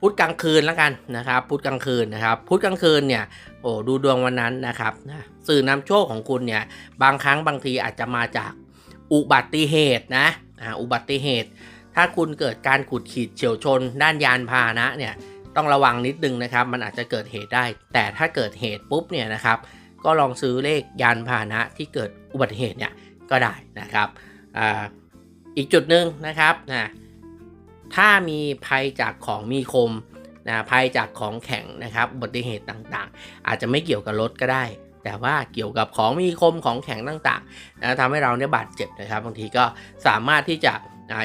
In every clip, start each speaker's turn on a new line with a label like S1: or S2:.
S1: พุธกลางคืนแล้วกันนะครับพุธกลางคืนนะครับพุธกลางคืนเนี่ยโอ้ดูดวงวันนั้นนะครับนะสื่อนำโชคของคุณเนี่ยบางครั้งบางทีอาจจะมาจากอุบัติเหตุนะอ่าอุบัติเหตุ ถ้าคุณเกิดการขุดขีดเฉียวชน ด้านยานพาหนะเนี่ยต้องระวังนิดนึงนะครับ มันอาจจะเกิดเหตุได้ แต่ถ้าเกิดเหตุปุ๊บเนี่ยนะครับ ก็ลองซื้อเลขยานพาหนะที่เกิดอุบัติเหตุเนี่ยก็ได้นะครับอ่าอีกจุดหนึ่งนะครับนะ ถ้ามีภัยจากของมีคมนะภัยจากของแข็งนะครับอุบัติเหตุต่างๆ อาจจะไม่เกี่ยวกับรถก็ได้ แต่ว่าเกี่ยวกับของมีคมของแข็งต่างๆนะทำให้เราเนี่ยบาดเจ็บนะครับบางทีก็สามารถที่จะ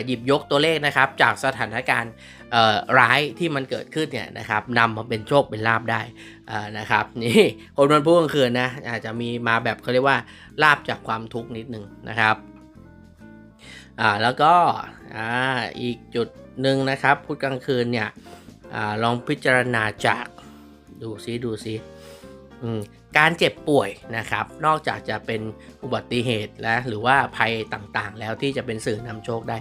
S1: หยิบยกตัวเลขนะครับ จากสถานการณ์ร้ายที่มันเกิดขึ้นเนี่ยนะครับนำมาเป็นโชคเป็นลาบได้นะครับนี่คนวันพุธกลางคืนนะอาจจะมีมาแบบเขาเรียกว่าลาบจากความทุกข์นิดนึงนะครับ อ่าแล้วก็อ่าอีกจุดหนึ่งนะครับพุธกลางคืนเนี่ยอ่าลองพิจารณาจากดูซิดูซิอืมการเจ็บป่วยนะครับ นอกจากจะเป็นอุบัติเหตุและหรือว่าภัยต่างๆ แล้วที่จะเป็นสื่อนำโชคได้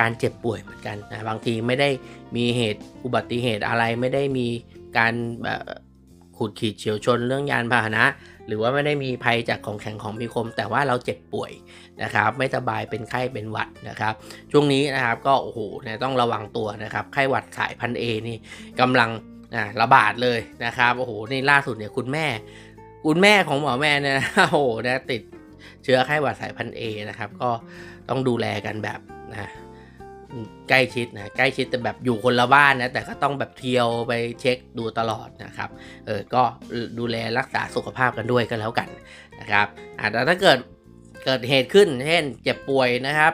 S1: การเจ็บป่วยเหมือนกันนะบางทีไม่ได้มีเหตุอุบัติเหตุอะไรไม่ได้มีการแบบ ขูดขีดเฉียวชนเรื่องยานพาหนะ หรือว่าไม่ได้มีภัยจากของแข็งของมีคม แต่ว่าเราเจ็บป่วยนะครับ ไม่สบายเป็นไข้เป็นหวัดนะครับ ช่วงนี้นะครับก็โอ้โหเนี่ยต้องระวังตัวนะครับไข้หวัดสายพันเอนี่กำลังระบาดเลยนะครับโอ้โหนี่ล่าสุดเนี่ยคุณแม่ คุณแม่ของหมอแม่เนี่ยโอ้โหนะติดเชื้อไข้หวัดสายพันเอนะครับ ก็ต้องดูแลกันแบบนะ ใกล้ชิดนะใกล้ชิดแต่แบบอยู่คนละบ้านนะแต่ก็ต้องแบบเที่ยวไปเช็คดูตลอดนะครับเออก็ดูแลรักษาสุขภาพกันด้วยก็แล้วกันนะครับอ่าแต่ถ้าเกิดเกิดเหตุขึ้นเช่นเจ็บป่วยนะครับ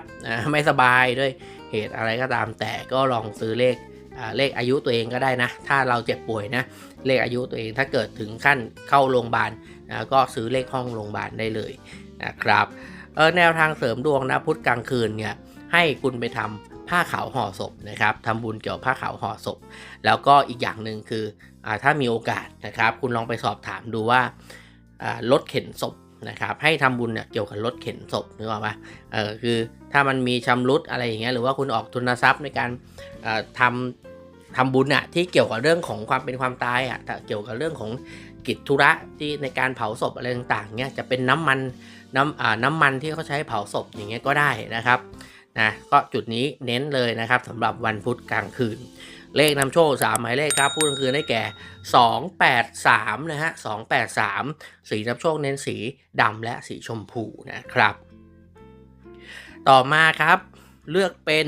S1: ไม่สบายด้วยเหตุอะไรก็ตามแต่ก็ลองซื้อเลขเลขอายุตัวเองก็ได้นะ ถ้าเราเจ็บป่วยนะ เลขอายุตัวเองถ้าเกิดถึงขั้นเข้าโรงพยาบาลนะก็ซื้อเลขห้องโรงพยาบาลได้เลยนะครับแนวทางเสริมดวงนะพุธกลางคืนเนี่ยให้คุณไปทำ ผ้าขาวห่อศพนะครับทำบุญเกี่ยวกับผ้าขาวห่อศพ แล้วก็อีกอย่างหนึ่งคืออถ้ามีโอกาสนะครับ คุณลองไปสอบถามดูว่ารถเข็นศพนะครับ ให้ทำบุญเนี่ยเกี่ยวกับรถเข็นศพนึกออกปะเออคือถ้ามันมีชำรุดอะไรอย่างเงี้ยหรือว่าคุณออกทุนทรัพย์ในการเอ่อทำทำบุญอะที่เกี่ยวกับเรื่องของความเป็นความตายอะเกี่ยวกับเรื่องของกิจธุระที่ในการเผาศพอะไรต่างๆเนี่ยจะเป็นน้ำมันน้ำน้ำมันที่เขาใช้เผาศพอย่างเงี้ยก็ได้นะครับ นะก็จุดนี้เน้นเลยนะครับสำหรับวันพุธกลางคืน เลขนำโชค3หมายเลขครับพูดกลางคืนได้แก่ 283 นะฮะ 283 สีนำโชคเน้นสีดำและสีชมพูนะครับ ต่อมาครับเลือกเป็น